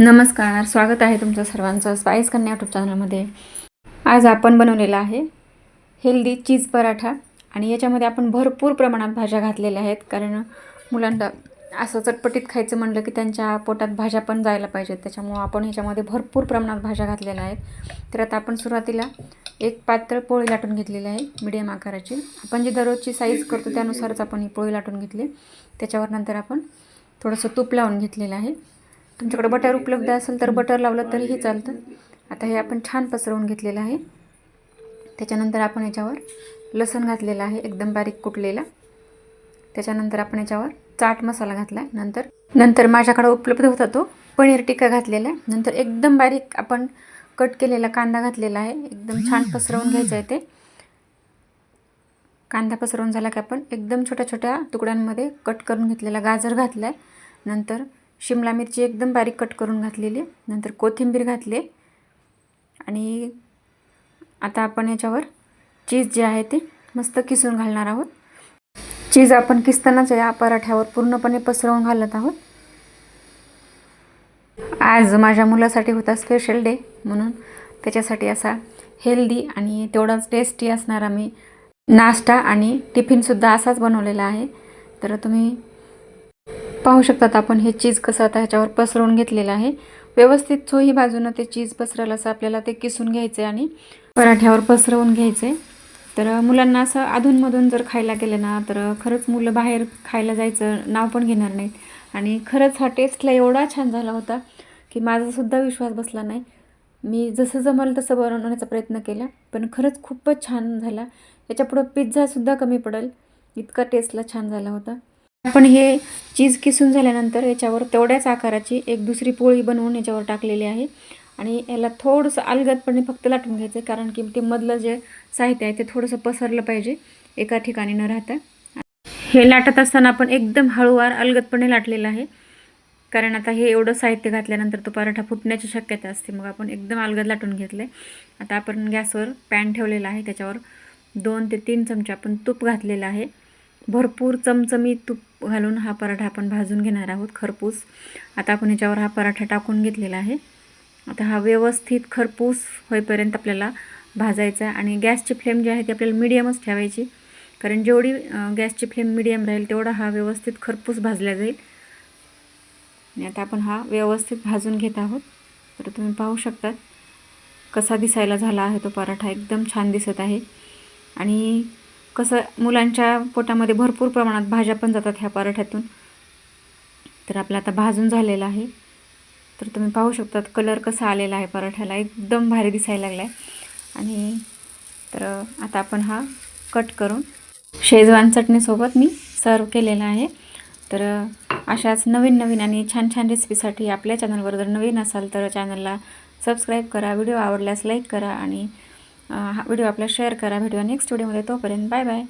नमस्कार स्वागत आहे तुमचं सर्वांचं स्पाईस कन्या यूट्यूब चॅनलमध्ये आज आपण बनवलेला आहे हेल्दी चीज पराठा आणि याच्यामध्ये आपण भरपूर प्रमाणात भाज्या घातलेल्या आहेत कारण मुलांना असं चटपटीत खायचं म्हणलं की त्यांच्या पोटात भाज्या पण जायला पाहिजेत त्याच्यामुळं आपण ह्याच्यामध्ये भरपूर प्रमाणात भाज्या घातलेल्या आहेत. तर आता आपण सुरुवातीला एक पात्र पोळी लाटून घेतलेली आहे मीडियम आकाराची. आपण जी दररोजची साईज करतो त्यानुसारच आपण ही पोळी लाटून घेतली. त्याच्यावर नंतर आपण थोडंसं तूप लावून घेतलेलं आहे. तुमच्याकडे बटर उपलब्ध असेल तर बटर लावलं तरीही चालतं. आता हे आपण छान पसरवून घेतलेलं आहे. त्याच्यानंतर आपण याच्यावर लसण घातलेलं आहे एकदम बारीक कुटलेला. त्याच्यानंतर आपण याच्यावर चाट मसाला घातला आहे नंतर नंतर माझ्याकडे उपलब्ध होता तो पनीर टिक्का घातलेला आहे. नंतर एकदम बारीक आपण कट केलेला कांदा घातलेला आहे. एकदम छान पसरवून घ्यायचं आहे ते. कांदा पसरवून झाला की आपण एकदम छोट्या छोट्या तुकड्यांमध्ये कट करून घेतलेला गाजर घातला आहे नंतर शिमला मिरची एकदम बारीक कट करून घातलेली. नंतर कोथिंबीर घातली. आणि आता आपण याच्यावर चीज जे आहे ते मस्त किसून घालणार आहोत. चीज आपण किसतानाच या पराठ्यावर पूर्णपणे पसरवून घालत आहोत. आज माझ्या मुलासाठी होता स्पेशल डे म्हणून त्याच्यासाठी असा हेल्दी आणि तेवढाच टेस्टी असणारा मी नाश्ता आणि टिफिनसुद्धा असाच बनवलेला आहे. तर तुम्ही पाहू शकतात आपण हे चीज कसं आता ह्याच्यावर पसरवून घेतलेलं आहे. व्यवस्थित चोही बाजूनं ते चीज पसरलं असं आपल्याला ते किसून घ्यायचं आणि पराठ्यावर पसरवून घ्यायचं तर मुलांना असं अधूनमधून जर खायला गेलं ना तर खरंच मुलं बाहेर खायला जायचं नाव पण घेणार नाहीत. आणि खरंच हा टेस्टला एवढा छान झाला होता की माझासुद्धा विश्वास बसला नाही. मी जसं जमलं तसं बनवण्याचा प्रयत्न केला पण खरंच खूपच छान झाला. याच्यापुढं पिझ्झासुद्धा कमी पडेल. इतका टेस्टला छान झाला होता. आपण हे चीज किसून झाल्यानंतर याच्यावर तेवढ्याच आकाराची एक दुसरी पोळी बनवून याच्यावर टाकलेली आहे. आणि याला थोडंसं अलगदपणे फक्त लाटून घ्यायचं आहे कारण की ते मधलं जे साहित्य आहे ते थोडंसं पसरलं पाहिजे एका ठिकाणी न राहता. हे लाटत असताना आपण एकदम हळूवार अलगदपणे लाटलेलं आहे कारण आता हे एवढं साहित्य घातल्यानंतर तो पराठा फुटण्याची शक्यता असते. मग आपण एकदम अलगद लाटून घेतलं आहे आता आपण गॅसवर पॅन ठेवलेला आहे त्याच्यावर दोन ते तीन चमचे आपण तूप घातलेलं आहे. भरपूर चमचमी तूप घालून हा पराठा आपण भाजून घेणार आहोत खरपूस. आता आपण याच्यावर हा पराठा टाकून घेतलेला आहे. आता हा व्यवस्थित खरपूस होईपर्यंत आपल्याला भाजायचा आहे आणि गॅसची फ्लेम जी आहे ती आपल्याला मिडियमच ठेवायची. कारण जेवढी गॅसची फ्लेम मिडियम राहील तेवढा हा व्यवस्थित खरपूस भाजला जाईल. आणि आता आपण हा व्यवस्थित भाजून घेत आहोत. तर तुम्ही पाहू शकतात कसा दिसायला झाला आहे तो पराठा. एकदम छान दिसत आहे. आणि कसं मुलांच्या पोटामध्ये भरपूर प्रमाणात भाज्या पण जातात ह्या पराठ्यातून. तर आपला आता भाजून झालेला आहे. तर तुम्ही पाहू शकतात कलर कसा आलेला आहे पराठ्याला. एकदम भारी दिसायला लागला आहे आणि तर आता आपण हा कट करून शेजवान चटणीसोबत मी सर्व केलेला आहे. तर अशाच नवीन नवीन आणि छान छान रेसिपीसाठी आपल्या चॅनलवर जर नवीन असाल तर चॅनलला सबस्क्राईब करा व्हिडिओ आवडल्यास लाईक करा आणि हा व्हिडिओ आपला शेअर करा. व्हिडिओ नेक्स्ट व्हिडिओमध्ये तोपर्यंत बाय बाय.